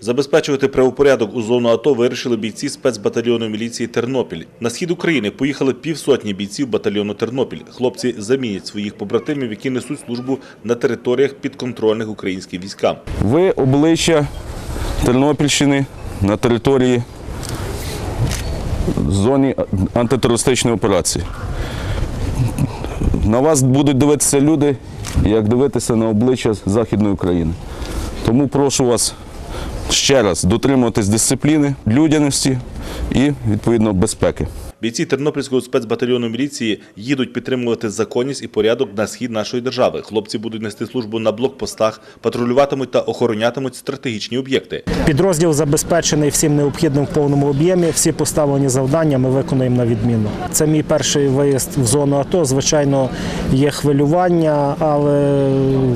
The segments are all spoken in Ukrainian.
Забезпечувати правопорядок у зону АТО вирішили бійці спецбатальйону міліції Тернопіль. На схід України поїхали півсотні бійців батальйону Тернопіль. Хлопці замінять своїх побратимів, які несуть службу на територіях підконтрольних українським військам. Ви обличчя Тернопільщини на території зоні антитерористичної операції. На вас будуть дивитися люди, як дивитися на обличчя Західної України. Тому прошу вас ще раз дотримуватись дисципліни, людяності і відповідно безпеки. Бійці Тернопільського спецбатальйону міліції їдуть підтримувати законність і порядок на схід нашої держави. Хлопці будуть нести службу на блокпостах, патрулюватимуть та охоронятимуть стратегічні об'єкти. Підрозділ забезпечений всім необхідним в повному об'ємі. Всі поставлені завдання ми виконуємо на відмінно. Це мій перший виїзд в зону АТО. Звичайно, є хвилювання, але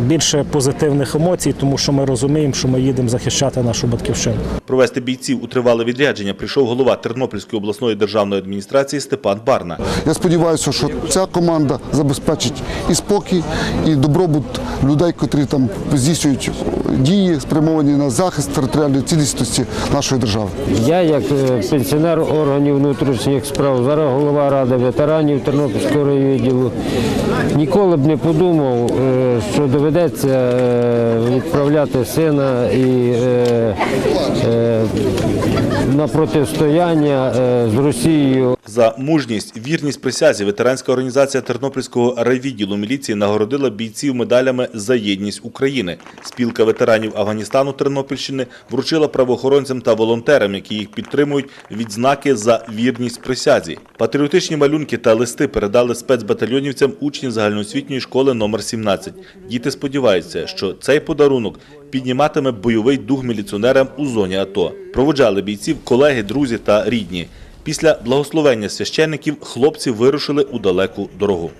більше позитивних емоцій, тому що ми розуміємо, що ми їдемо захищати нашу батьківщину. Провести бійців у тривале відрядження прийшов голова Тернопільської обласної державної адміністрації Степан Барна. Я сподіваюся, що ця команда забезпечить і спокій, і добробут людей, котрі там здійснюють дії, спрямовані на захист територіальної цілісності нашої держави. Я, як е, пенсіонер органів внутрішніх справ, зараз голова ради ветеранів Тернопільського райвідділу, ніколи б не подумав, е, що доведеться е, відправляти сина і на протистояння з Росією. За мужність, вірність присязі ветеранська організація Тернопільського райвідділу міліції нагородила бійців медалями за єдність України. Спілка ветеранів Афганістану Тернопільщини вручила правоохоронцям та волонтерам, які їх підтримують, відзнаки за вірність присязі. Патріотичні малюнки та листи передали спецбатальйонівцям учні загальноосвітньої школи номер 17. Діти сподіваються, що цей подарунок підніматиме бойовий дух міліціонерам у зоні АТО. Проводжали бійців колеги, друзі та рідні. Після благословення священників хлопці вирушили у далеку дорогу.